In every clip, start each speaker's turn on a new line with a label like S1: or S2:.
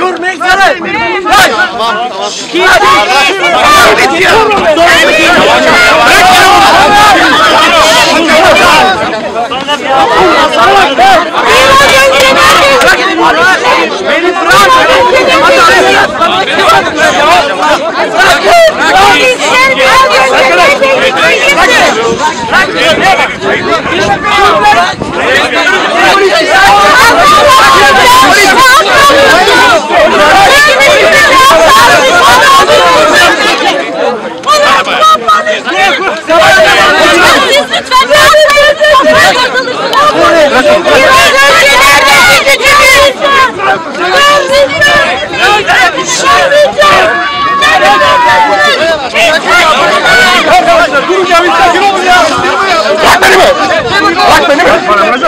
S1: Durmek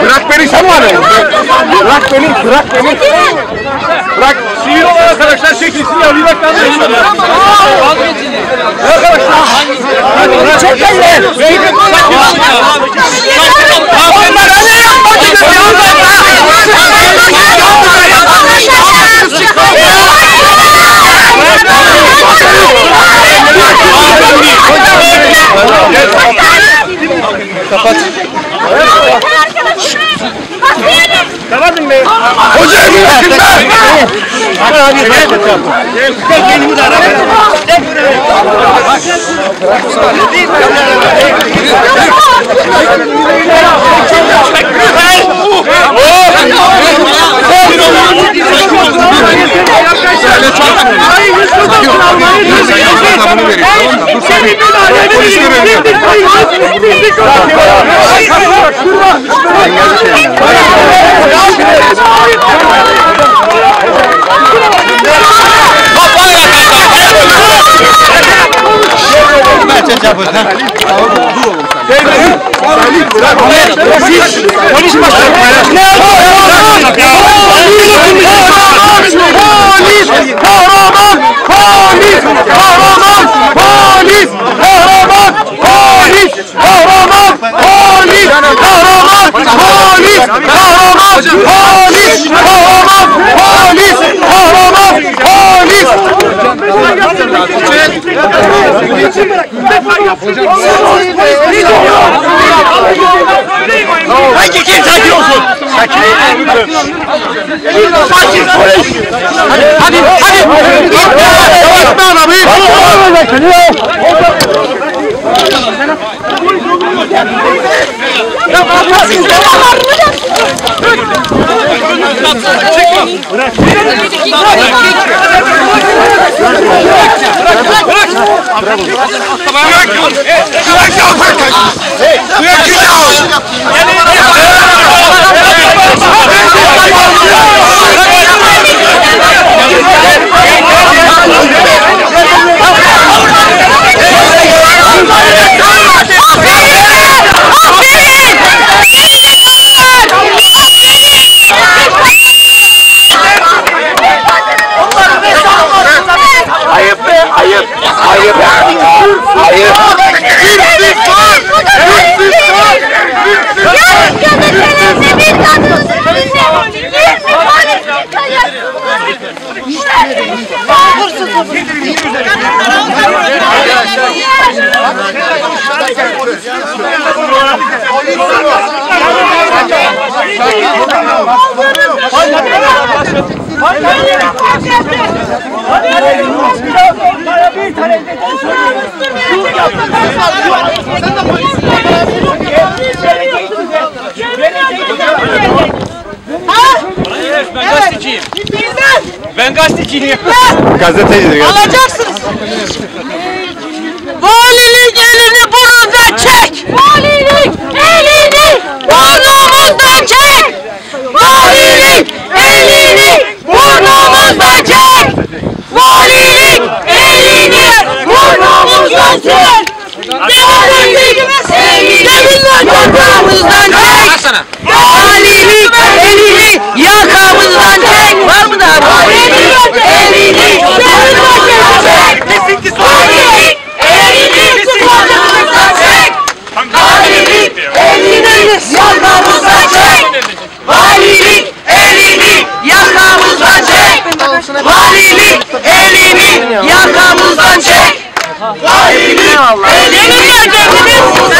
S1: Bırak
S2: beni sen var ya. Bırak beni, bırak beni. Bırak. Sivil olan arkadaşlar çekilsin ya. Bir dakika anlayın. Arkadaşlar. Çek elleri. Onlar Kapat. Kapatın be. Hoca emin kimler? Hadi abi ben de kapı. Gel kendimi de ara. Bırak. Bırak. Polis başkanı. Kahraman! Polis! Kahraman! Polis! Kahraman! Polis! Kahraman! Polis! Kahraman! Polis! Kahraman! Polis! Kahraman! Polis! Hangi kim sakin olsun? Sakin. Sakin polis. Hadi. Bırak! Bırak! Bırak! Bırak! İstismar! İstismar! Yarın kadın terörle
S3: bir kadının önünde 20
S2: polis
S4: yıkayacak. Polis bir tane neden söylüyorum. Dur yaptım. Sen de polisin. Ben gazeteciyim. Bilmem. Ben gazeteciyim. Gazeteciyim. Alacaksınız. Vali sana. Valilik elini yakamızdan çek. Var mı daha? Valilik elini yakamızdan çek. Desin ki sonra. Valilik elini yakamızdan çek. Valilik elini yakamızdan çek. Valilik elini yakamızdan çek. Valilik elini
S1: yakamızdan
S4: çek. Valilik elini yakamızdan çek.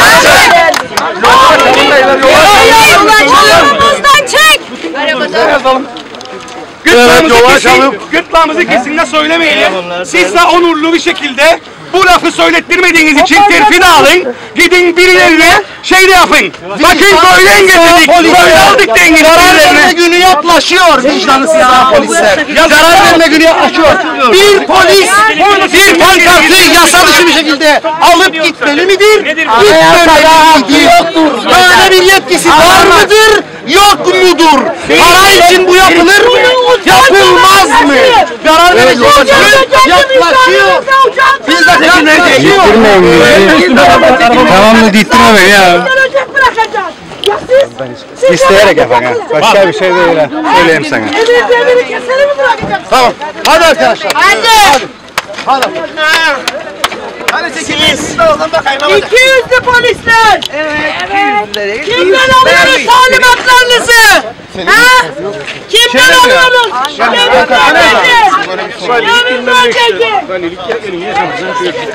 S2: Gırtlağımızı kesin, gırtlağımızı kesinlikle söylemeyelim. Siz de onurlu bir şekilde bu lafı söylettirmediğiniz için terfini alın. Gidin birilerine şey de yapın. Bakın böyle getirdik. Böyle aldık
S1: verme
S2: birilerine.
S1: günü yaklaşıyor vicdanı ya polisler. Karar verme günü yaklaşıyor. Bir polis bir pankartı yasa dışı bir şekilde alıp gitmeli midir? Gitmemeli midir? Böyle bir yetkisi var mıdır? Yok mudur? Para için bu yapılır mı? Yapılmaz mı? Karar verme günü yaklaşıyor. Biz de yaklaşıyor.
S2: Devamlı dittirme beni ya.
S4: Bırakacağız. Ya siz? Siz
S2: İsteyerek ha. Başka bir şey değil ha. Söyleyeyim sana.
S4: Emir demiri keseni mi bırakacaksın?
S1: Tamam. Hadi arkadaşlar.
S4: Hadi.
S1: Hadi çekilin. Oradan bakayım.
S4: İki yüzlü polisler. Evet. Kimden alıyoruz talimatlarınızı? Ha? Kimden alıyoruz? Yeminler çekin. Yeminler çekin.